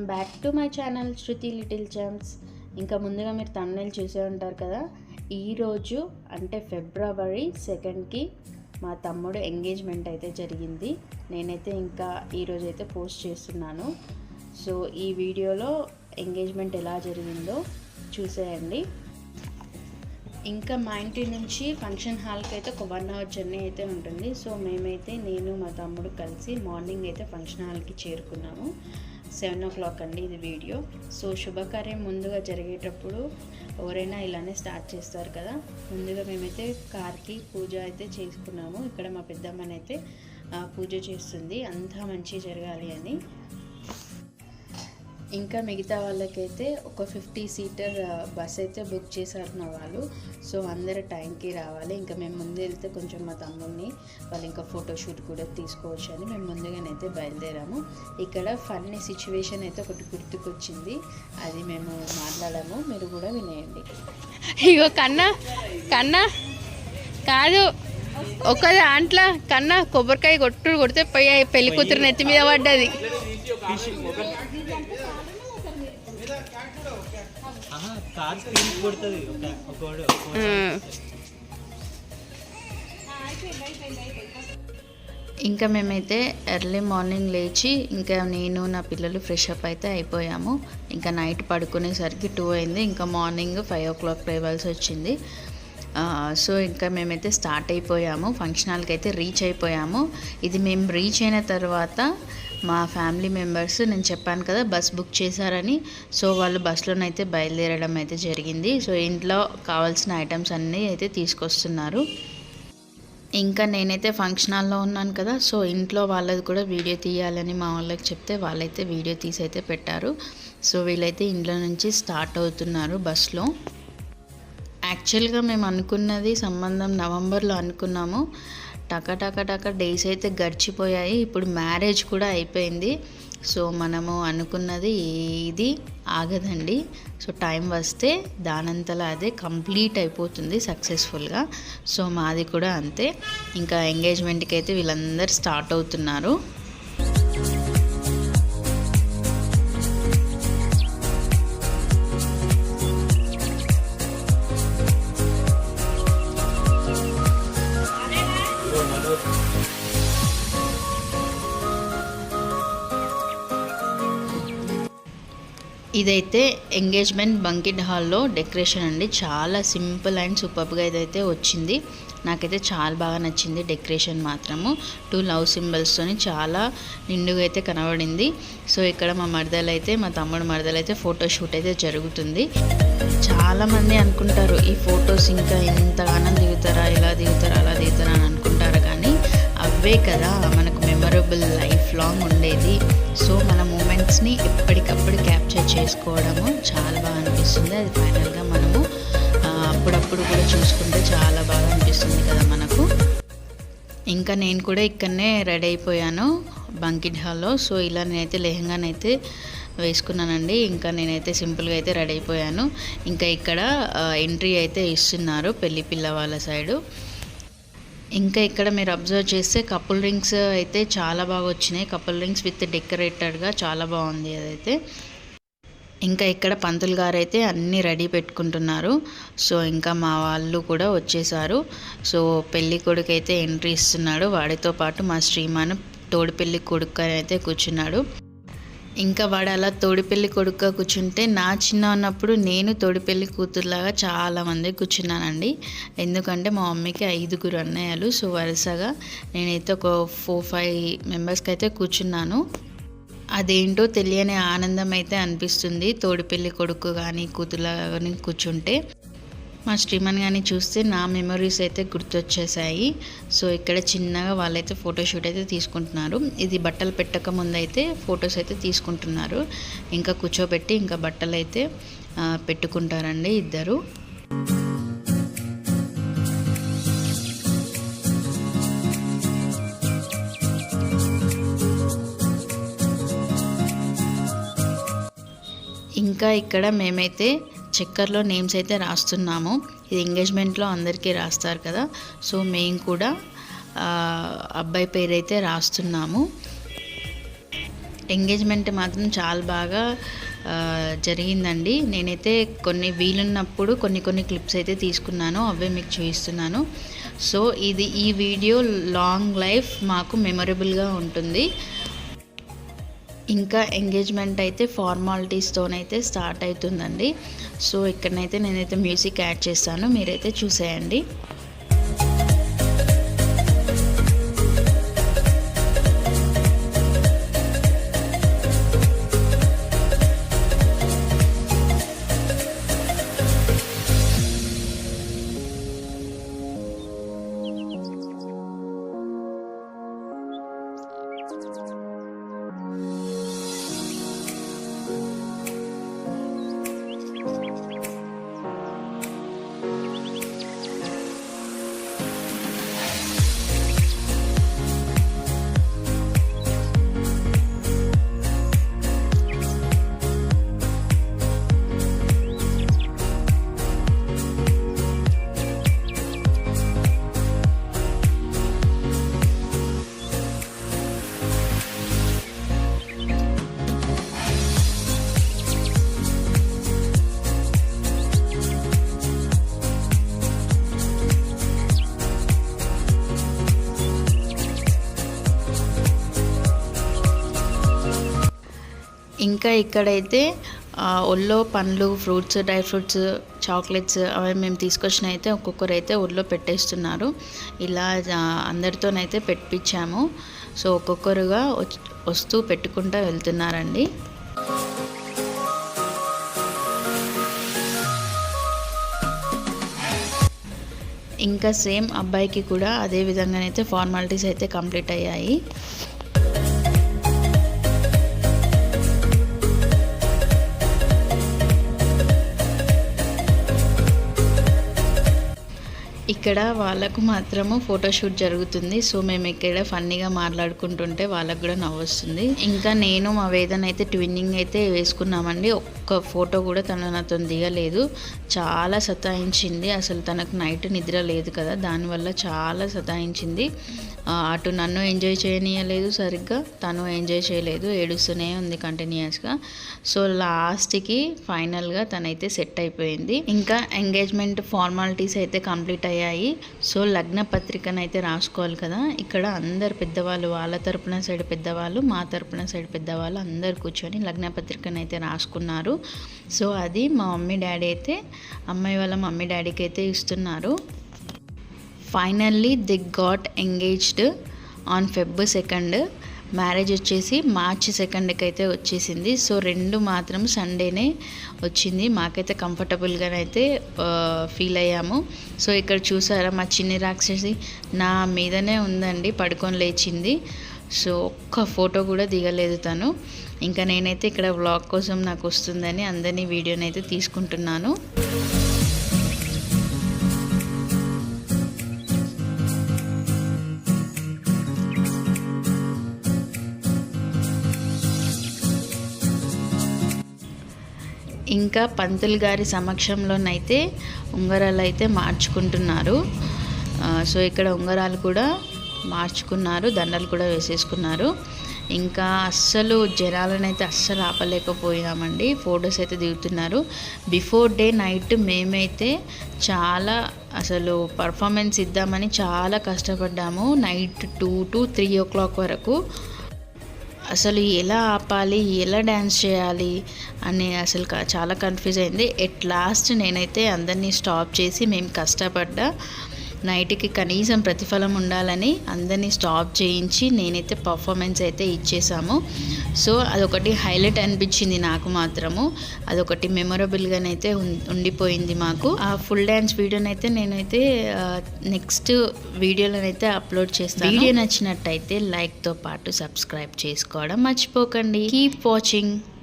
Welcome back to my channel Shruti little champs ఇంకా ముందుగా మీరు తమిళ చూసే ఉంటారు కదా ఈరోజు అంటే ఫిబ్రవరి సెకండ్కి మా తమ్ముడు ఎంగేజ్మెంట్ అయితే జరిగింది. నేనైతే ఇంకా ఈరోజు అయితే పోస్ట్ చేస్తున్నాను. సో ఈ వీడియోలో ఎంగేజ్మెంట్ ఎలా జరిగిందో చూసేయండి. ఇంకా మా ఇంటి నుంచి ఫంక్షన్ హాల్కి అయితే ఒక వన్ అవర్ జర్నీ అయితే ఉంటుంది. సో మేమైతే నేను మా తమ్ముడు కలిసి మార్నింగ్ అయితే ఫంక్షన్ హాల్కి చేరుకున్నాము. సెవెన్ ఓ క్లాక్ అండి ఇది వీడియో. సో శుభకార్యం ముందుగా జరిగేటప్పుడు ఎవరైనా ఇలానే స్టార్ట్ చేస్తారు కదా. ముందుగా మేమైతే కార్కి పూజ అయితే చేసుకున్నాము. ఇక్కడ మా పెద్దమ్మని అయితే పూజ చేస్తుంది. అంతా మంచి జరగాలి అని. ఇంకా మిగతా వాళ్ళకైతే ఒక ఫిఫ్టీ సీటర్ బస్ అయితే బుక్ చేశారు మా వాళ్ళు. సో అందరు టైంకి రావాలి. ఇంకా మేము ముందు వెళ్తే కొంచెం మా తమ్ముడిని వాళ్ళు ఇంకా ఫోటోషూట్ కూడా తీసుకోవచ్చు అని మేము ముందుగానైతే బయలుదేరాము. ఇక్కడ ఫన్నీ సిచ్యువేషన్ అయితే ఒకటి గుర్తుకొచ్చింది. అది మేము మాట్లాడాము. మీరు కూడా వినేయండి. ఇగో కన్నా కన్నా కాదు. ఒక దాంట్లో కన్నా కొబ్బరికాయ కొట్టు కొడితే పోయి పెళ్ళి కూతురు నెత్తి మీద పడ్డది. ఇంకా మేమైతే ఎర్లీ మార్నింగ్ లేచి ఇంకా నేను నా పిల్లలు ఫ్రెష్ అప్ అయితే అయిపోయాము. ఇంకా నైట్ పడుకునేసరికి టూ అయింది. ఇంకా మార్నింగ్ ఫైవ్ ఓ క్లాక్ లేవాల్సి వచ్చింది. సో ఇంకా మేమైతే స్టార్ట్ అయిపోయాము. ఫంక్షన్ హాల్కి అయితే రీచ్ అయిపోయాము. ఇది మేము రీచ్ అయిన తర్వాత మా ఫ్యామిలీ మెంబర్స్ నేను చెప్పాను కదా బస్ బుక్ చేశారని. సో వాళ్ళు బస్సులోనైతే బయలుదేరడం అయితే జరిగింది. సో ఇంట్లో కావాల్సిన ఐటమ్స్ అన్నీ అయితే తీసుకొస్తున్నారు. ఇంకా నేనైతే ఫంక్షన్ హాల్లో ఉన్నాను కదా సో ఇంట్లో వాళ్ళది కూడా వీడియో తీయాలని మా వాళ్ళకి చెప్తే వాళ్ళైతే వీడియో తీసి అయితే పెట్టారు. సో వీళ్ళైతే ఇంట్లో నుంచి స్టార్ట్ అవుతున్నారు బస్లో. యాక్చువల్గా మేము అనుకున్నది సంబంధం నవంబర్లో అనుకున్నాము. టక టక టక డేస్ అయితే గడిచిపోయాయి. ఇప్పుడు మ్యారేజ్ కూడా అయిపోయింది. సో మనము అనుకున్నది ఇది ఆగదండి. సో టైం వస్తే దానంతలా అదే కంప్లీట్ అయిపోతుంది సక్సెస్ఫుల్గా. సో మాది కూడా అంతే. ఇంకా ఎంగేజ్మెంట్కి అయితే వీళ్ళందరూ స్టార్ట్ అవుతున్నారు. ఇదైతే ఎంగేజ్మెంట్ బంకెట్ హాల్లో డెకరేషన్ అండి. చాలా సింపుల్ అండ్ సూపర్గా ఇదైతే వచ్చింది. నాకైతే చాలా బాగా నచ్చింది డెకరేషన్ మాత్రము. టూ లవ్ సింబల్స్తోని చాలా నిండుగా అయితే కనబడింది. సో ఇక్కడ మా మరదలు అయితే మా తమ్ముడు మరదలు అయితే ఫోటో షూట్ అయితే జరుగుతుంది. చాలామంది అనుకుంటారు ఈ ఫొటోస్ ఇంకా ఎంతగానో దిగుతారా ఇలా దిగుతారా అలా దిగుతారా అని అనుకుంటారు. అవే కదా మనకు మెమరబుల్ లైఫ్ లాంగ్ ఉండేది. సో మన మూమెంట్స్ని ఎప్పటికప్పుడు క్యాప్చర్ చేసుకోవడము చాలా బాగా అనిపిస్తుంది. అది ఫైనల్గా మనము అప్పుడప్పుడు కూడా చూసుకుంటే చాలా బాగా అనిపిస్తుంది కదా మనకు. ఇంకా నేను కూడా ఇక్కడనే రెడీ అయిపోయాను బంకిట్ హాల్లో సో ఇలా నేనైతే లెహంగానైతే వేసుకున్నానండి. ఇంకా నేనైతే సింపుల్గా అయితే రెడీ అయిపోయాను. ఇంకా ఇక్కడ ఎంట్రీ అయితే ఇస్తున్నారు పెళ్ళి పిల్ల వాళ్ళ సైడు ఇంకా ఇక్కడ మీరు అబ్జర్వ్ చేస్తే కపుల్ రింగ్స్ అయితే చాలా బాగా వచ్చినాయి. కపుల్ రింగ్స్ విత్ డెకరేటెడ్గా చాలా బాగుంది అదైతే. ఇంకా ఇక్కడ పంతులు గారు అయితే అన్నీ రెడీ పెట్టుకుంటున్నారు. సో ఇంకా మా వాళ్ళు కూడా వచ్చేసారు. సో పెళ్ళి కొడుకు అయితే ఎంట్రీ ఇస్తున్నాడు. వాడితో పాటు మా శ్రీమాన్ తోడు పెళ్ళి కొడుకు అని అయితే కూర్చున్నాడు. ఇంకా వాడు అలా తోడిపెళ్ళి కొడుకుగా కూర్చుంటే నా చిన్న ఉన్నప్పుడు నేను తోడిపెళ్ళి కూతురులాగా చాలా మంది కూర్చున్నానండి. ఎందుకంటే మా మమ్మీకి ఐదుగురు అన్నయ్యలు సో వరుసగా నేనైతే ఒక ఫోర్ ఫైవ్ మెంబర్స్కి అయితే కూర్చున్నాను. అదేంటో తెలియని ఆనందం అయితే అనిపిస్తుంది తోడిపెళ్ళి కొడుకు కానీ కూతురులా కానీ కూర్చుంటే. మా శ్రీమన్ కానీ చూస్తే నా మెమరీస్ అయితే గుర్తొచ్చేసాయి. సో ఇక్కడ చిన్నగా వాళ్ళైతే ఫోటోషూట్ అయితే తీసుకుంటున్నారు. ఇది బట్టలు పెట్టక ముందు అయితే ఫొటోస్ అయితే తీసుకుంటున్నారు. ఇంకా కూర్చోబెట్టి ఇంకా బట్టలు అయితే పెట్టుకుంటారండి ఇద్దరు. ఇంకా ఇక్కడ మేమైతే చక్కర్లో నేమ్స్ అయితే రాస్తున్నాము. ఇది ఎంగేజ్మెంట్లో అందరికీ రాస్తారు కదా. సో మేము కూడా అబ్బాయి పేరు అయితే రాస్తున్నాము. ఎంగేజ్మెంట్ మాత్రం చాలా బాగా జరిగిందండి. నేనైతే కొన్ని వీలున్నప్పుడు కొన్ని కొన్ని క్లిప్స్ అయితే తీసుకున్నాను. అవే మీకు చూపిస్తున్నాను. సో ఇది ఈ వీడియో లాంగ్ లైఫ్ మాకు మెమొరబుల్గా ఉంటుంది. ఇంకా ఎంగేజ్మెంట్ అయితే ఫార్మాలిటీస్తోనైతే స్టార్ట్ అవుతుందండి. సో ఇక్కడనైతే నేనైతే మ్యూజిక్ యాడ్ చేస్తాను మీరైతే చూసేయండి. ఇంకా ఇక్కడైతే ఒళ్ళో పండ్లు ఫ్రూట్స్ డ్రై ఫ్రూట్స్ చాక్లెట్స్ అవి మేము తీసుకొచ్చిన అయితే ఒక్కొక్కరు అయితే ఒళ్ళో పెట్టేస్తున్నారు. ఇలా అందరితోనైతే పెట్టించాము సో ఒక్కొక్కరుగా వస్తూ పెట్టుకుంటూ వెళ్తున్నారండి. ఇంకా సేమ్ అబ్బాయికి కూడా అదే విధంగానైతే ఫార్మాలిటీస్ అయితే కంప్లీట్ అయ్యాయి. ఇక్కడ వాళ్ళకు మాత్రము ఫోటోషూట్ జరుగుతుంది. సో మేము ఇక్కడ ఫన్నీగా మాట్లాడుకుంటుంటే వాళ్ళకు కూడా నవ్వుస్తుంది. ఇంకా నేను మా వేదన అయితే ట్విన్నింగ్ అయితే వేసుకున్నామండి. ఒక్క ఫోటో కూడా తను నాతో దిగలేదు. చాలా సతాయించింది. అసలు తనకు నైట్ నిద్ర లేదు కదా. దానివల్ల చాలా సతాయించింది. అటు నన్ను ఎంజాయ్ చేయనీయలేదు సరిగ్గా. తను ఎంజాయ్ చేయలేదు. ఏడుస్తూనే ఉంది కంటిన్యూస్గా సో లాస్ట్కి ఫైనల్గా తనైతే సెట్ అయిపోయింది. ఇంకా ఎంగేజ్మెంట్ ఫార్మాలిటీస్ అయితే కంప్లీట్ అయ్యాయి సో లగ్న పత్రికను అయితే రాసుకోవాలి కదా. ఇక్కడ అందరు పెద్దవాళ్ళు వాళ్ళ తరపున సైడ్ పెద్దవాళ్ళు మా తరపున సైడ్ పెద్దవాళ్ళు అందరు కూర్చొని లగ్న పత్రికను అయితే రాసుకున్నారు. సో అది మా మమ్మీ డాడీ అయితే అమ్మాయి వాళ్ళ మమ్మీ డాడీకి అయితే ఇస్తున్నారు. Finally they got engaged on Feb second marriage వచ్చేసి మార్చి సెకండ్కి అయితే వచ్చేసింది. సో రెండు మాత్రం సండేనే వచ్చింది. మాకైతే కంఫర్టబుల్గానైతే ఫీల్ అయ్యాము. సో ఇక్కడ చూసారా మా చిన్ని రాక్షసి నా మీదనే ఉందండి పడుకొని లేచింది. సో ఒక్క ఫోటో కూడా దిగలేదు తను. ఇంకా నేనైతే ఇక్కడ వ్లాగ్ కోసం నాకు వస్తుందని అందరినీ వీడియోనైతే తీసుకుంటున్నాను. ఇంకా పంతులు గారి సమక్షంలోనైతే ఉంగరాలు అయితే మార్చుకుంటున్నారు సో ఇక్కడ ఉంగరాలు కూడా మార్చుకున్నారు దండలు కూడా వేసేసుకున్నారు. ఇంకా అస్సలు జనాలను అయితే అస్సలు ఆపలేకపోయామండి. ఫొటోస్ అయితే దిగుతున్నారు. బిఫోర్ డే నైట్ మేమైతే చాలా అసలు పర్ఫార్మెన్స్ ఇద్దామని చాలా కష్టపడ్డాము. Night two to three o'clock వరకు అసలు ఎలా ఆపాలి ఎలా డ్యాన్స్ చేయాలి అని అసలు చాలా కన్ఫ్యూజ్ అయింది. ఎట్ లాస్ట్ నేనైతే అందరినీ స్టాప్ చేసి మేము కష్టపడ్డా నైట్కి కనీసం ప్రతిఫలం ఉండాలని అందరినీ స్టాప్ చేయించి నేనైతే పర్ఫార్మెన్స్ అయితే ఇచ్చేసాము. సో అదొకటి హైలైట్ అనిపించింది నాకు మాత్రము. అదొకటి మెమొరబుల్గానైతే ఉం- ఉండిపోయింది మాకు. ఆ ఫుల్ డ్యాన్స్ వీడియోనైతే నేనైతే నెక్స్ట్ వీడియోలోనైతే అప్లోడ్ చేస్తాను. వీడియో నచ్చినట్టయితే లైక్తో పాటు సబ్స్క్రైబ్ చేసుకోవడం మర్చిపోకండి. Keep watching.